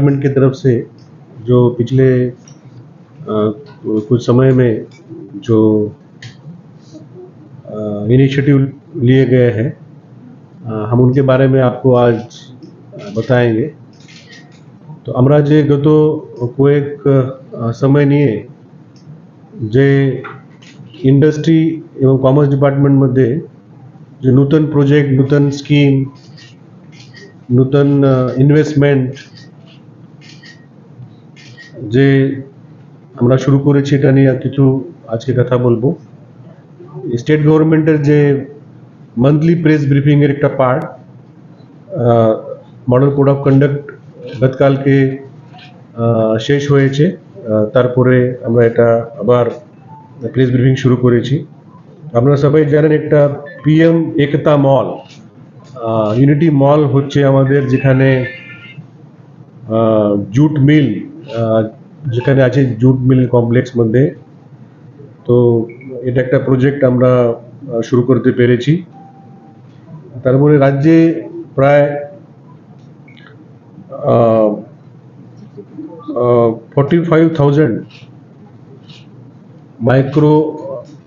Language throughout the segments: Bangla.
डिपार्टमेंट की तरफ़ से जो पिछले आ, कुछ समय में जो इनिशिएटिव लिए गए हैं हम उनके बारे में आपको आज बताएँगे। तो हमरा जे को एक समय नहीं है जे इंडस्ट्री एवं कॉमर्स डिपार्टमेंट मध्य जो नूतन प्रोजेक्ट नूतन स्कीम नूतन इन्वेस्टमेंट যে আমরা শুরু করেছি এটা নিয়ে কিছু আজকে কথা বলব। স্টেট গভর্নমেন্টের যে মান্থলি প্রেস ব্রিফিং এর একটা part model code of conduct গতকালকে শেষ হয়েছে। তারপরে আমরা এটা আবার প্রেস ব্রিফিং শুরু করেছি। আপনারা সবাই জানেন একটা পিএম একতা মল ইউনিটি মল হচ্ছে আমাদের যেখানে জুট মিল যেখানে আছে জুট মিল কমপ্লেক্স মধ্যে। তো এটা একটা প্রজেক্ট আমরা শুরু করতে পেরেছি। তারপরে রাজ্যে প্রায় forty five thousand micro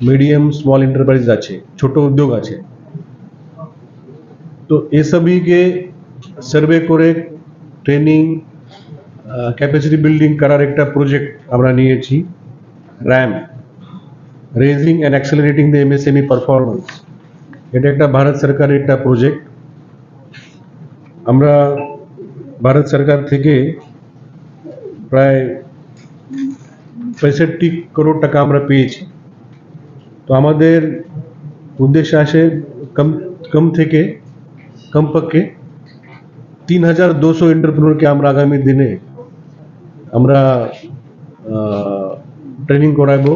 medium small enterprise আছে, ছোট উদ্যোগ আছে। তো এ সবইকে সার্ভে করে ট্রেনিং ক্যাপাসিটি বিল্ডিং করার একটা প্রজেক্ট আমরা নিয়েছি RAMP raising and accelerating the MSME performance এটা একটা ভারত সরকারের একটা প্রজেক্ট আমরা ভারত সরকার থেকে প্রায় পঁয়ষট্টি করোড় টাকা আমরা পেয়েছি। তো আমাদের উদ্দেশ্য আছে কম কম থেকে কমপক্ষে তিন হাজার দুশো এন্টারপ্রেনারকে আমরা আগামী দিনে আমরা ট্রেনিং করাবো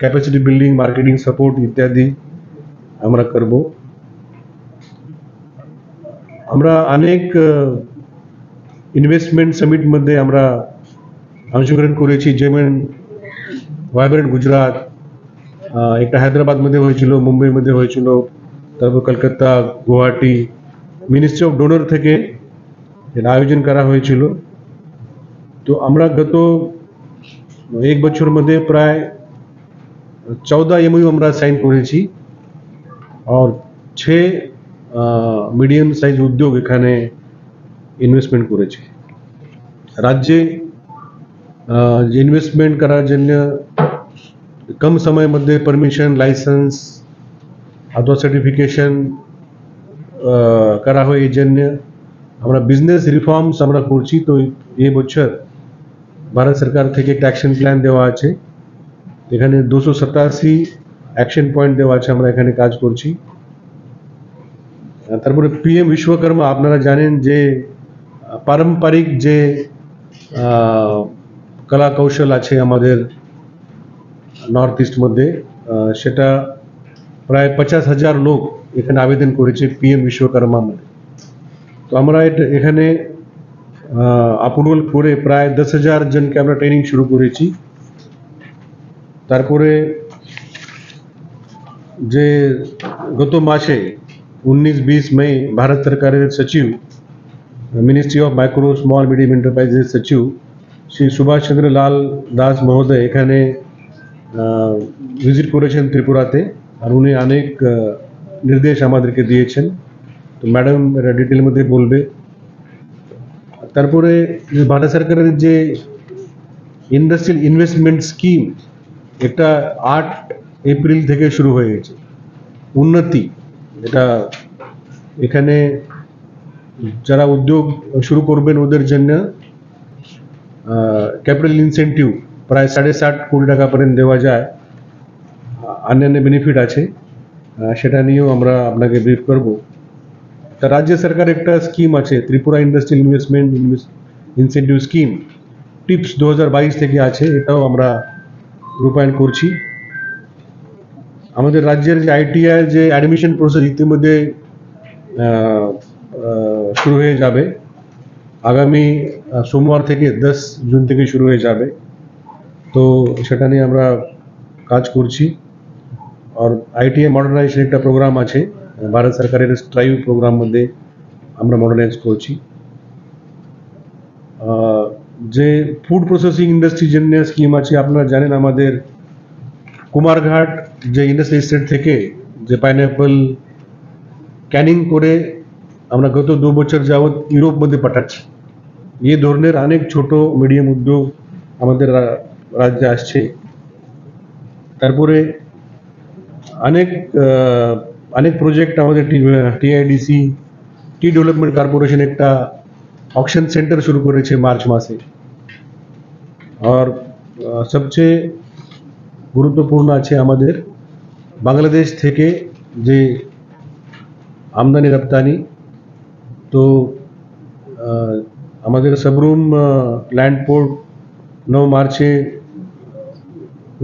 ক্যাপাসিটি বিল্ডিং মার্কেটিং সাপোর্ট ইত্যাদি আমরা করব। আমরা অনেক ইনভেস্টমেন্ট সামিট মধ্যে আমরা অংশগ্রহণ করেছি। যেমন ভাইব্রেন্ট গুজরাট একটা হায়দ্রাবাদ মধ্যে হয়েছিল, মুম্বাই মধ্যে হয়েছিল, তারপর Kolkata, Guwahati ministry of DoNER থেকে আয়োজন করা হয়েছিল। তো আমরা গত এক বছর মধ্যে প্রায় চৌদা এমইউ আমরা সাইন করেছি আর ছে মিডিয়াম সাইজ উদ্যোগ এখানে ইনভেস্টমেন্ট করেছে রাজ্যে আহ, যে ইনভেস্টমেন্ট করার জন্য কম সময়ের পারমিশন লাইসেন্স অথবা সার্টিফিকেশন করা হয় এই জন্য আমরা বিজনেস রিফর্মস আমরা করছি তো এই বছর ভারত সরকার থেকে একটা অ্যাকশন প্ল্যান দেওয়া আছে। এখানে দুশো সাতাশি অ্যাকশন পয়েন্ট দেওয়া আছে, আমরা এখানে কাজ করছি। তারপরে পিএম বিশ্বকর্মা আপনারা জানেন যে, পারম্পরিক যে কলা কৌশল আছে আমাদের নর্থ ইস্ট মধ্যে সেটা প্রায় পঞ্চাশ হাজার লোক এখানে আবেদন করেছে পিএম বিশ্বকর্মা মধ্যে। তো আমরা এখানে অ্যাপ্রুভাল করে প্রায় দশ হাজার জনকে আমরা ট্রেনিং শুরু করেছি। তারপরে যে গত মাসে উনিশ, বিশ মে ভারত সরকারের সচিব ministry of micro small medium এন্টারপ্রাইজের সচিব শ্রী সুভাষ চন্দ্র লাল দাস মহোদয় এখানে ভিজিট করেছেন ত্রিপুরাতে আর উনি অনেক নির্দেশ আমাদেরকে দিয়েছেন। তো ম্যাডাম ডিটেল মধ্যে বলবে। তারপরে ভারত সরকারের যে ইন্ডাস্ট্রিয়াল ইনভেস্টমেন্ট স্কিম এটা আট এপ্রিল থেকে শুরু হয়ে গেছে। উন্নতি, এটা এখানে যারা উদ্যোগ শুরু করবেন ওদের জন্য ক্যাপিটাল ইনসেন্টিভ প্রায় সাড়ে ষাট কোটি টাকা পর্যন্ত দেওয়া যায়। অন্যান্য বেনিফিট আছে। সেটা নিয়েও আমরা আপনাকে ব্রিফ করব। তা রাজ্য সরকার একটা স্কিম আছে, Tripura industrial investment incentive scheme tips দু হাজার বাইশ থেকে আছে, এটাও আমরা রূপায়ণ করছি। আমাদের রাজ্যের যে আইটিআই যে অ্যাডমিশন প্রসেস ইতিমধ্যে শুরু হয়ে যাবে। আগামী সোমবার থেকে, দশ জুন থেকে শুরু হয়ে যাবে। তো সেটা নিয়ে আমরা কাজ করছি। আর আইটিআই মডার্নাইজেশন একটা প্রোগ্রাম আছে। ভারত সরকারের স্ট্রাইভ প্রোগ্রাম মধ্যে আমরা মডার্নাইজ করছি যে ফুড প্রসেসিং ইন্ডাস্ট্রি জন্য স্কিম আছে আপনারা জানেন আমাদের কুমারঘাট যে ইন্ডাস্ট্রি স্টেট থেকে যে পাইনঅ্যাপল ক্যানিং করে আমরা গত দু বছর যাবৎ ইউরোপ মধ্যে পাঠাচ্ছি এই ধরনের অনেক ছোট মিডিয়াম উদ্যোগ আমাদের রাজ্যে আসছে তারপরে অনেক অনেক প্রজেক্ট আমাদের টিআইডিসি টি ডেভেলপমেন্ট কর্পোরেশন একটা অকশন সেন্টার শুরু করেছে মার্চ মাসে। আর সবচেয়ে গুরুত্বপূর্ণ আছে আমাদের বাংলাদেশ থেকে যে আমদানি রপ্তানি। তো আমাদের সবরুম ল্যান্ড পোর্ট নৌ মার্চে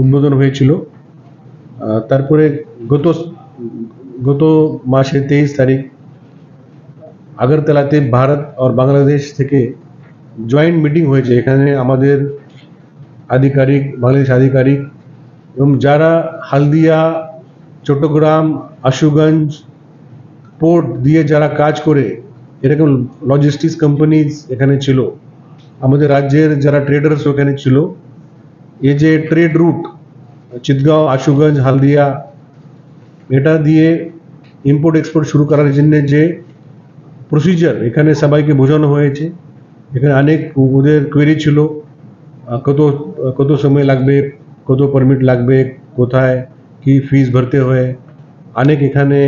উদ্বোধন হয়েছিল। তারপরে গত গত মাসের তেইশ তারিখ আগরতলাতে ভারত আর বাংলাদেশ থেকে জয়েন্ট মিটিং হয়েছে। এখানে আমাদের আধিকারিক, বাংলাদেশ আধিকারিক এবং যারা হালদিয়া, চট্টগ্রাম, আশুগঞ্জ পোর্ট দিয়ে যারা কাজ করে এরকম লজিস্টিক্স কোম্পানিজ এখানে ছিল। আমাদের রাজ্যের যারা ট্রেডার্স ওখানে ছিল। এই যে ট্রেড রুট চিতগাঁও আশুগঞ্জ, হালদিয়া এটা দিয়ে ইম্পোর্ট এক্সপোর্ট শুরু করার জন্য যে প্রসিজার এখানে সবাইকে বোঝানো হয়েছে। এখানে অনেক ওদের কোয়েরি ছিল কত কত সময় লাগবে, কত পারমিট লাগবে, কোথায়, কি ফিস ভরতে হয়। অনেক এখানে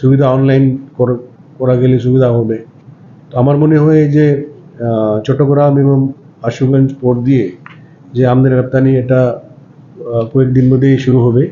সুবিধা অনলাইন করা গেলে সুবিধা হবে। তো আমার মনে হয় যে চট্টগ্রাম এবং আশুগঞ্জ পোর্ট দিয়ে যে আমদানি রপ্তানি এটা কয়েকদিন মধ্যেই শুরু হবে।